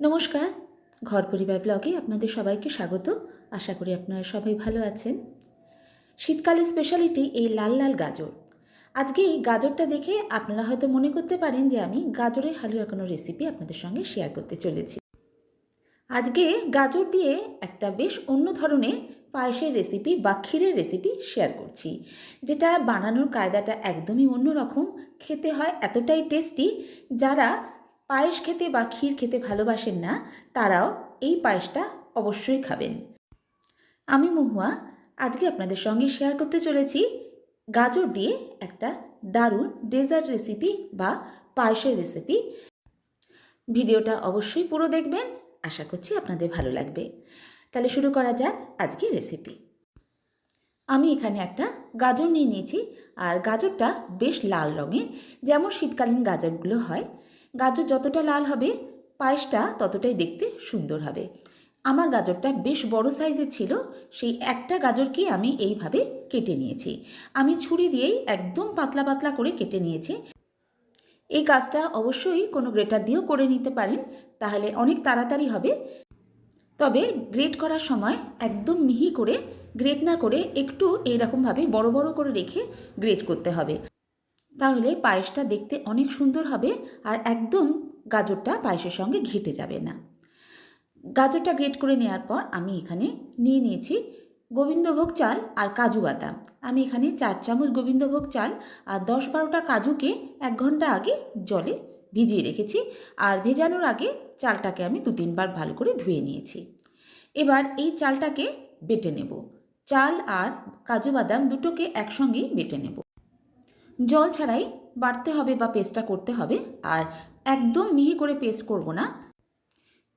নমস্কার। ঘর পরিবার ব্লগে আপনাদের সবাইকে স্বাগত। আশা করি আপনারা সবাই ভালো আছেন। শীতকালের স্পেশালিটি এই লাল লাল গাজর। আজকে এই গাজরটা দেখে আপনারা হয়তো মনে করতে পারেন যে আমি গাজরের হালুয়া কোনো রেসিপি আপনাদের সঙ্গে শেয়ার করতে চলেছি। আজকে গাজর দিয়ে একটা বেশ অন্য ধরনের পায়েসের রেসিপি বা ক্ষীরের রেসিপি শেয়ার করছি। যেটা বানানোর কায়দাটা একদমই অন্যরকম, খেতে হয় এতটাই টেস্টি যারা পায়েস খেতে বা ক্ষীর খেতে ভালোবাসেন না, তারাও এই পায়েসটা অবশ্যই খাবেন। আমি মহুয়া, আজকে আপনাদের সঙ্গে শেয়ার করতে চলেছি গাজর দিয়ে একটা দারুণ ডেজার্ট রেসিপি বা পায়েসের রেসিপি ভিডিওটা অবশ্যই পুরো দেখবেন, আশা করছি আপনাদের ভালো লাগবে। তাহলে শুরু করা যাক আজকে রেসিপি আমি এখানে একটা গাজর নিয়ে নিয়েছি, আর গাজরটা বেশ লাল রঙের, যেমন শীতকালীন গাজরগুলো হয় গাজর যতটা লাল হবে, পায়েসটা ততটাই দেখতে সুন্দর হবে। আমার গাজরটা বেশ বড় সাইজের ছিল, সেই একটা গাজরকে আমি এইভাবে কেটে নিয়েছি। আমি ছুরি দিয়েই একদম পাতলা পাতলা করে কেটে নিয়েছি। এই কাজটা অবশ্যই কোনো গ্রেটার দিয়েও করে নিতে পারেন, তাহলে অনেক তাড়াতাড়ি হবে। তবে গ্রেট করার সময় একদম মিহি করে, গ্রেট না করে একটু এইরকমভাবে বড় বড় করে রেখে গ্রেট করতে হবে। তাহলে পায়েসটা দেখতে অনেক সুন্দর হবে আর একদম গাজরটা পায়েসের সঙ্গে ঘেটে যাবে না। গাজরটা গ্রেট করে নেওয়ার পর আমি এখানে নিয়ে নিয়েছি গোবিন্দভোগ চাল আর কাজু বাদাম আমি এখানে চার চামচ গোবিন্দভোগ চাল আর দশ বারোটা কাজুকে এক ঘণ্টা আগে জলে ভিজিয়ে রেখেছি আর ভেজানোর আগে চালটাকে আমি দু তিনবার ভালো করে ধুয়ে নিয়েছি। এবার এই চালটাকে বেটে নেব। চাল আর কাজু বাদাম দুটোকে একসঙ্গেই বেটে নেব। জল ছাড়াই বাড়তে হবে বা পেস্টটা করতে হবে। আর একদম মিহি করে পেস্ট করব না।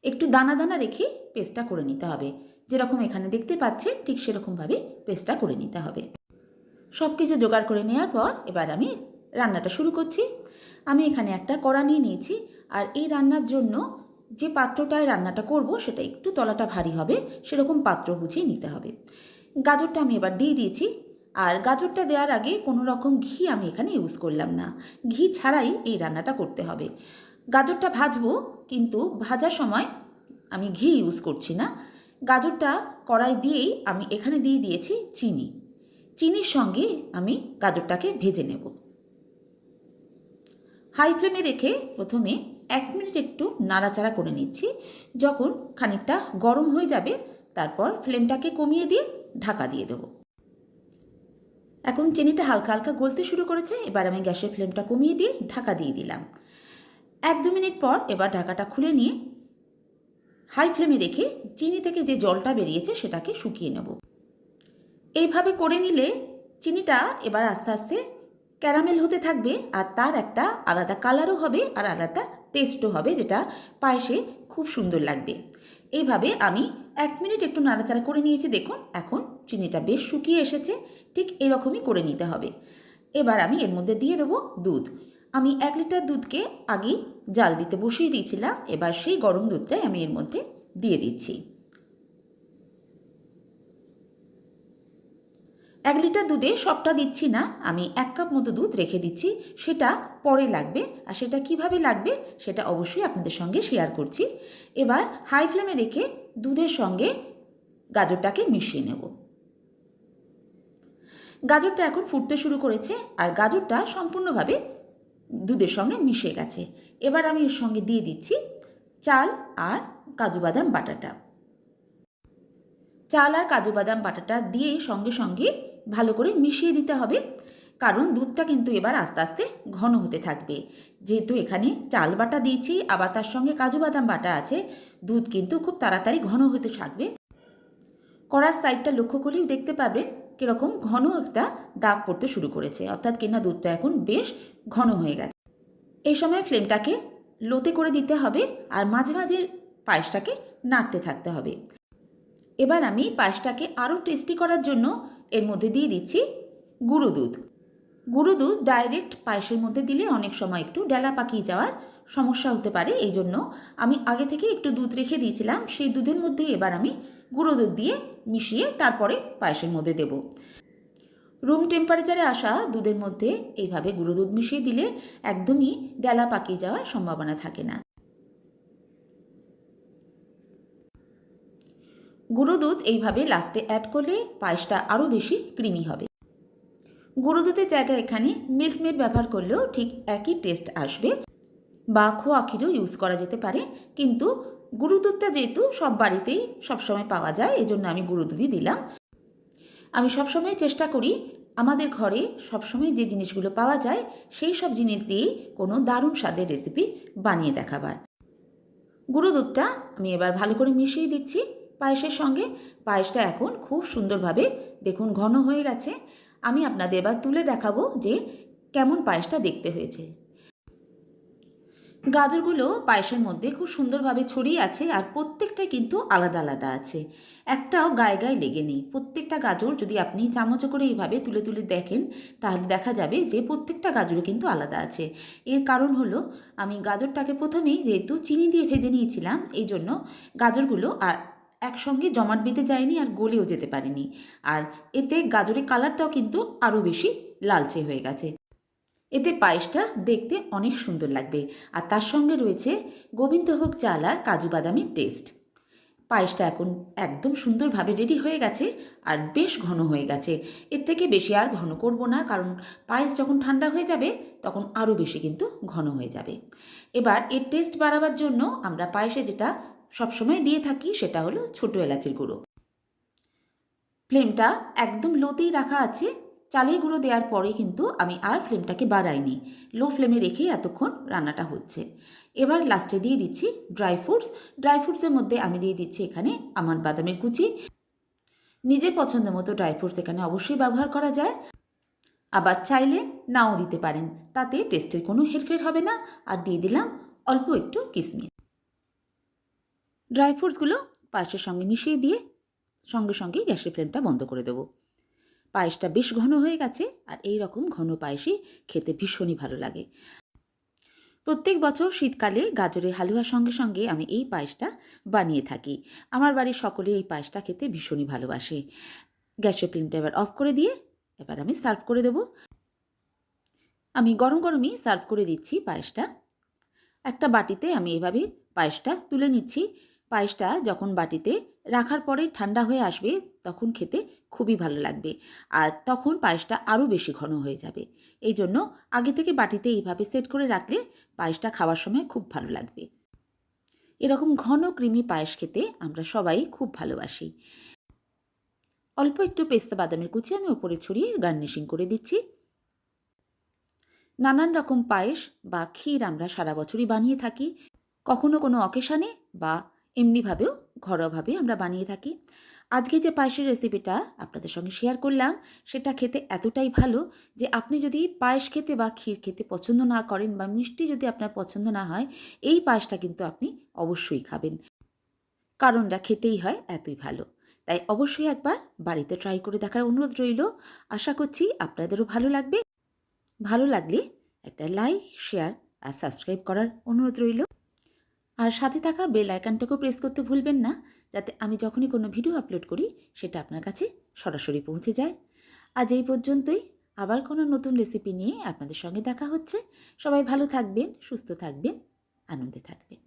একটু দানা দানা রেখে পেস্টটা করে নিতে হবে। যেরকম এখানে দেখতে পাচ্ছে ঠিক সেরকমভাবে পেস্টটা করে নিতে হবে। সব কিছু জোগাড় করে নেওয়ার পর এবার আমি রান্নাটা শুরু করছি। আমি এখানে একটা কড়া নিয়ে নিয়েছি। আর এই রান্নার জন্য যে পাত্রটায় রান্নাটা করব, সেটা একটু তলাটা ভারী হবে, সেরকম পাত্র বুঝিয়ে নিতে হবে। গাজরটা আমি এবার দিয়ে দিয়েছি। আর গাজরটা দেওয়ার আগে কোনো রকম ঘি আমি এখানে ইউজ করলাম না। ঘি ছাড়াই এই রান্নাটা করতে হবে। গাজরটা ভাজবো, কিন্তু ভাজার সময় আমি ঘি ইউজ করছি না। গাজরটা কড়াই দিয়েই আমি এখানে দিয়ে দিয়েছি চিনি। চিনির সঙ্গে আমি গাজরটাকে ভেজে নেব। হাই ফ্লেমে রেখে প্রথমে এক মিনিট একটু নাড়াচাড়া করে নিচ্ছি। যখন খানিকটা গরম হয়ে যাবে, তারপর ফ্লেমটাকে কমিয়ে দিয়ে ঢাকা দিয়ে দেবো। এখন চিনিটা হালকা হালকা গলতে শুরু করেছে, এবার আমি গ্যাসের ফ্লেমটা কমিয়ে দিয়ে ঢাকা দিয়ে দিলাম। এক দু মিনিট পর এবার ঢাকাটা খুলে নিয়ে হাই ফ্লেমে রেখে চিনি থেকে যে জলটা বেরিয়েছে সেটাকে শুকিয়ে নেব। এইভাবে করে নিলে চিনিটা এবার আস্তে আস্তে ক্যারামেল হতে থাকবে আর তার একটা আলাদা কালারও হবে আর আলাদা টেস্টও হবে, যেটা পায়েসে খুব সুন্দর লাগবে। এইভাবে আমি এক মিনিট একটু নাড়াচাড়া করে নিয়েছি, দেখুন। এখন চিনিটা বেশ শুকিয়ে এসেছে, ঠিক এরকমই করে নিতে হবে। এবার আমি এর মধ্যে দিয়ে দেবো দুধ। আমি এক লিটার দুধকে আগেই জাল দিতে বসিয়ে দিয়েছিলাম, এবার সেই গরম দুধটাই আমি এর মধ্যে দিয়ে দিচ্ছি। এক লিটার দুধে সবটা দিচ্ছি না, আমি এক কাপ মতো দুধ রেখে দিচ্ছি, সেটা পরে লাগবে, আর সেটা কীভাবে লাগবে সেটা অবশ্যই আপনাদের সঙ্গে শেয়ার করছি। এবার হাই ফ্লেমে রেখে দুধের সঙ্গে গাজরটাকে মিশিয়ে নেব। গাজরটা এখন ফুটতে শুরু করেছে, আর গাজরটা সম্পূর্ণভাবে দুধের সঙ্গে মিশে গেছে। এবার আমি এর সঙ্গে দিয়ে দিচ্ছি চাল আর কাজু বাদাম বাটাটা। চাল আর কাজু বাদাম বাটাটা দিয়ে সঙ্গে সঙ্গে ভালো করে মিশিয়ে দিতে হবে। কারণ দুধটা কিন্তু এবার আস্তে আস্তে ঘন হতে থাকবে। যেহেতু এখানে চাল বাটা দিয়েছি, আবার তার সঙ্গে কাজু বাদাম বাটা আছে, দুধ কিন্তু খুব তাড়াতাড়ি ঘন হতে থাকবে। কড়ার সাইডটা লক্ষ্য করলেই দেখতে পাবেন কীরকম ঘন একটা দাগ পড়তে শুরু করেছে। অর্থাৎ কিনা দুধটা এখন বেশ ঘন হয়ে গেছে। এই সময় ফ্লেমটাকে লোতে করে দিতে হবে আর মাঝে মাঝে পায়েসটাকে নাড়তে থাকতে হবে। এবার আমি পায়েসটাকে আরও টেস্টি করার জন্য এর মধ্যে দিয়ে দিচ্ছি গুঁড়ো দুধ। গুঁড়ো দুধ ডাইরেক্ট পায়েসের মধ্যে দিলে অনেক সময় একটু ডেলা পাকিয়ে যাওয়ার সমস্যা হতে পারে, এই জন্য আমি আগে থেকে একটু দুধ রেখে দিয়েছিলাম, সেই দুধের মধ্যে এবার আমি গুঁড়ো দুধ দিয়ে মিশিয়ে তারপরে পায়েসের মধ্যে দেব। রুম টেম্পারেচারে আসা দুধের মধ্যে এইভাবে গুঁড়ো দুধ মিশিয়ে দিলে একদমই ডেলা পাকিয়ে যাওয়ার সম্ভাবনা থাকে না। গুঁড়ো দুধ এইভাবে লাস্টে অ্যাড করলে পায়েসটা আরও বেশি ক্রিমি হবে। গুঁড়ো দুধের জায়গায় এখানে মিল্ক মেড ব্যবহার করলেও ঠিক একই টেস্ট আসবে বা খোয়া ক্ষীরও ইউজ করা যেতে পারে, কিন্তু গুঁড়ো দুধটা যেহেতু সব বাড়িতেই সবসময় পাওয়া যায়, এজন্য আমি গুঁড়ো দুধই দিলাম। আমি সবসময় চেষ্টা করি আমাদের ঘরে সবসময় যে জিনিসগুলো পাওয়া যায়, সেই সব জিনিস দিয়েই কোনো দারুণ স্বাদের রেসিপি বানিয়ে দেখাবার। গুঁড়ো দুধটা আমি এবার ভালো করে মিশিয়ে দিচ্ছি। পায়েসের সঙ্গে। পায়েসটা এখন খুব সুন্দরভাবে দেখুন ঘন হয়ে গেছে। আমি আপনাদের এবার তুলে দেখাবো যে কেমন পায়েসটা দেখতে হয়েছে। গাজরগুলো পায়েসের মধ্যে খুব সুন্দরভাবে ছড়িয়ে আছে আর প্রত্যেকটাই কিন্তু আলাদা আলাদা আছে। একটাও গায়ে গায়ে লেগে নেই। প্রত্যেকটা গাজর যদি আপনি চামচ করে এইভাবে তুলে তুলে দেখেন, তাহলে দেখা যাবে যে প্রত্যেকটা গাজরও কিন্তু আলাদা আছে। এর কারণ হলো, আমি গাজরটাকে প্রথমেই যেহেতু চিনি দিয়ে ভেজে নিয়েছিলাম এই জন্য গাজরগুলো আর একসঙ্গে জমাট বেঁধে যায়নি আর গলেও যেতে পারেনি। আর এতে গাজরের কালারটাও কিন্তু আরও বেশি লালচে হয়ে গেছে। এতে পায়েসটা দেখতে অনেক সুন্দর লাগবে। আর তার সঙ্গে রয়েছে গোবিন্দভোগ চাল আর কাজু বাদামের টেস্ট। পায়েসটা এখন একদম সুন্দরভাবে রেডি হয়ে গেছে আর বেশ ঘন হয়ে গেছে। এর থেকে বেশি আর ঘন করব না, কারণ পায়েস যখন ঠান্ডা হয়ে যাবে, তখন আরও বেশি কিন্তু ঘন হয়ে যাবে। এবার এর টেস্ট বাড়াবার জন্য আমরা পায়েসে যেটা সবসময় দিয়ে থাকি, সেটা হলো ছোটো এলাচের গুঁড়ো। ফ্লেমটা একদম লোতেই রাখা আছে। চালের গুঁড়ো দেওয়ার পরে কিন্তু আমি আর ফ্লেমটাকে বাড়াইনি। লো ফ্লেমে রেখেই এতক্ষণ রান্নাটা হচ্ছে। এবার লাস্টে দিয়ে দিচ্ছি ড্রাই ফ্রুটস। ড্রাই ফ্রুটসের মধ্যে আমি দিয়ে দিচ্ছি এখানে আমার বাদামের কুচি। নিজের পছন্দ মতো ড্রাই ফ্রুটস এখানে অবশ্যই ব্যবহার করা যায়। আবার চাইলে নাও দিতে পারেন, তাতে টেস্টের কোনো হেরফের হবে না। আর দিয়ে দিলাম অল্প একটু কিশমিশ ড্রাই ফ্রুটসগুলো পায়েসের সঙ্গে মিশিয়ে দিয়ে সঙ্গে সঙ্গেই গ্যাসের ফ্লেমটা বন্ধ করে দেবো। পায়েসটা বেশ ঘন হয়ে গেছে আর এই রকম ঘন পায়েসই খেতে ভীষণই ভালো লাগে। প্রত্যেক বছর শীতকালে গাজরের হালুয়ার সঙ্গে সঙ্গে আমি এই পায়েসটা বানিয়ে থাকি। আমার বাড়ির সকলে এই পায়েসটা খেতে ভীষণই ভালোবাসে। গ্যাসের ফ্লেমটা এবার অফ করে দিয়ে এবার আমি সার্ভ করে দেব। আমি গরম গরমই সার্ভ করে দিচ্ছি পায়েসটা। একটা বাটিতে আমি এভাবে পায়েসটা তুলে নিচ্ছি। পায়েসটা যখন বাটিতে রাখার পরে ঠান্ডা হয়ে আসবে, তখন খেতে খুবই ভালো লাগবে আর তখন পায়েসটা আরও বেশি ঘন হয়ে যাবে। এই জন্য আগে থেকে বাটিতে এইভাবে সেট করে রাখলে পায়েসটা খাওয়ার সময় খুব ভালো লাগবে। এরকম ঘন ক্রিমি পায়েস খেতে আমরা সবাই খুব ভালোবাসি। অল্প একটু পেস্তা বাদামের কুচি আমি ওপরে ছড়িয়ে গার্নিশিং করে দিচ্ছি। নানান রকম পায়েস বা ক্ষীর আমরা সারা বছরই বানিয়ে থাকি। কখনো কোনো অকেশানে বা এমনিভাবেও ঘরোয়াভাবে আমরা বানিয়ে থাকি। আজকে যে পায়েসের রেসিপিটা আপনাদের সঙ্গে শেয়ার করলাম, সেটা খেতে এতটাই ভালো যে আপনি যদি পায়েস খেতে বা ক্ষীর খেতে পছন্দ না করেন বা মিষ্টি যদি আপনার পছন্দ না হয়, এই পায়েসটা কিন্তু আপনি অবশ্যই খাবেন। কারণটা খেতেই হয় এতই ভালো। তাই অবশ্যই একবার বাড়িতে ট্রাই করে দেখার অনুরোধ রইল। আশা করছি আপনাদেরও ভালো লাগবে। ভালো লাগলে একটা লাইক শেয়ার আর সাবস্ক্রাইব করার অনুরোধ রইল। আর সাথে থাকা বেল আইকনটাকেও প্রেস করতে ভুলবেন না, যাতে আমি যখনই কোনো ভিডিও আপলোড করি, সেটা আপনার কাছে সরাসরি পৌঁছে যায়। আজ এই পর্যন্তই। আবার কোনো নতুন রেসিপি নিয়ে আপনাদের সঙ্গে দেখা হচ্ছে। সবাই ভালো থাকবেন, সুস্থ থাকবেন, আনন্দে থাকবেন।